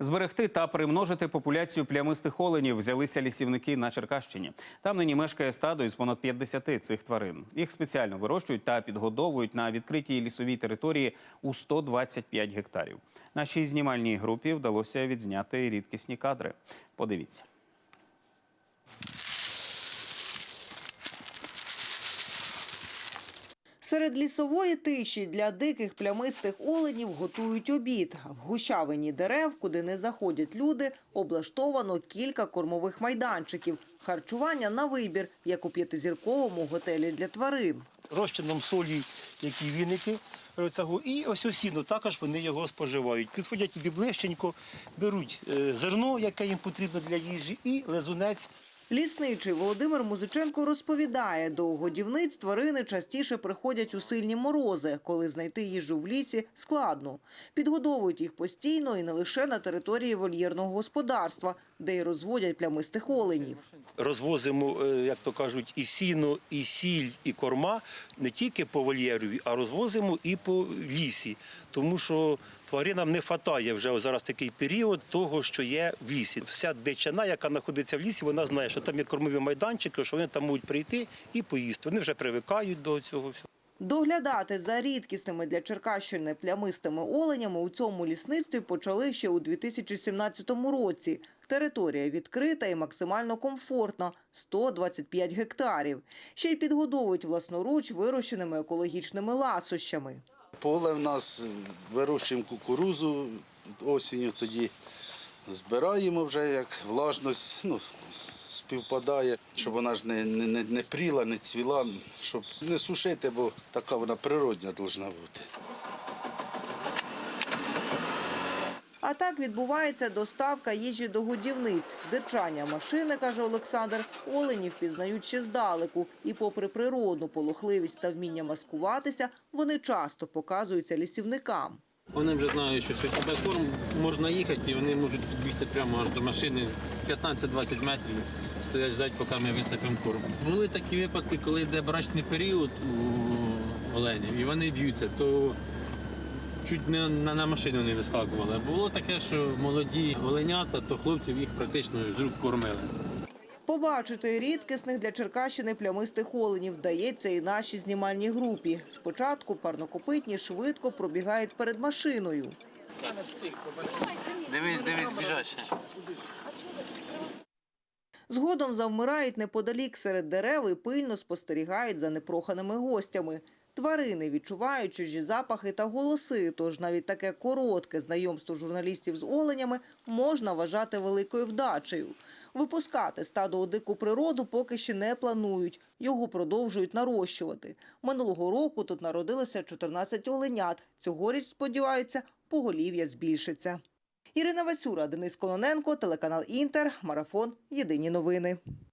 Зберегти та примножити популяцію плямистих оленів взялися лісівники на Черкащині. Там нині мешкає стадо із понад 50 цих тварин. Їх спеціально вирощують та підгодовують на відкритій лісовій території у 125 гектарів. Нашій знімальній групі вдалося відзняти рідкісні кадри. Подивіться. Серед лісової тиші для диких плямистих оленів готують обід. В гущавині дерев, куди не заходять люди, облаштовано кілька кормових майданчиків. Харчування на вибір, як у п'ятизірковому готелі для тварин. розчином солі, які віники. І ось осіно, також вони його споживають. Підходять туди ближченько, беруть е, зерно, яке їм потрібно для їжі, і лизунець. Лісничий Володимир Музиченко розповідає, до годівниць тварини частіше приходять у сильні морози, коли знайти їжу в лісі складно. Підгодовують їх постійно і не лише на території вольєрного господарства, де й розводять плямистих оленів. Розвозимо, е, як то кажуть, і сіно, і сіль, і корма не тільки по вольєрові, а розвозимо і по лісі. Тому що тваринам не вистачає вже зараз такий період того, що є в лісі. Вся дичина, яка знаходиться в лісі, вона знає, що там є кормові майданчики, що вони там можуть прийти і поїсти. Вони вже привикають до цього всього. Доглядати за рідкісними для Черкащини плямистими оленями у цьому лісництві почали ще у 2017 році. Територія відкрита і максимально комфортна – 125 гектарів. Ще й підгодовують власноруч вирощеними екологічними ласощами. Поле в нас вирощуємо кукурузу осінню, тоді збираємо вже як влажність ну, співпадає, щоб вона ж не, не, не, пріла, не цвіла, щоб не сушити, бо така вона природня повинна бути. А так відбувається доставка їжі до годівниць. Дирчання машини, каже Олександр, оленів пізнають ще здалеку. І попри природну полохливість та вміння маскуватися, вони часто показуються лісівникам. Вони вже знають, що сьогодні корм можна їхати, і вони можуть підбігти прямо аж до машини 15-20 метрів, стоять ждать, поки ми висипемо корм. Були такі випадки, коли йде брачний період у оленів, і вони б'ються, то чуть не на, на машину не вискакували. Було таке, що молоді оленята, то хлопців їх практично з рук кормили. Побачити рідкісних для Черкащини плямистих оленів вдається і нашій знімальній групі. Спочатку парнокопитні швидко пробігають перед машиною. Дивись, дивись, біжать. Згодом завмирають неподалік серед дерев і пильно спостерігають за непроханими гостями. Тварини відчувають чужі запахи та голоси, тож навіть таке коротке знайомство журналістів з оленями можна вважати великою вдачею. Випускати стадо у дику природу поки ще не планують. Його продовжують нарощувати. Минулого року тут народилося 14 оленят. Цьогоріч, сподіваються, поголів'я збільшиться. Ірина Васюра, Денис Кононенко, телеканал Інтер, Марафон. Єдині новини.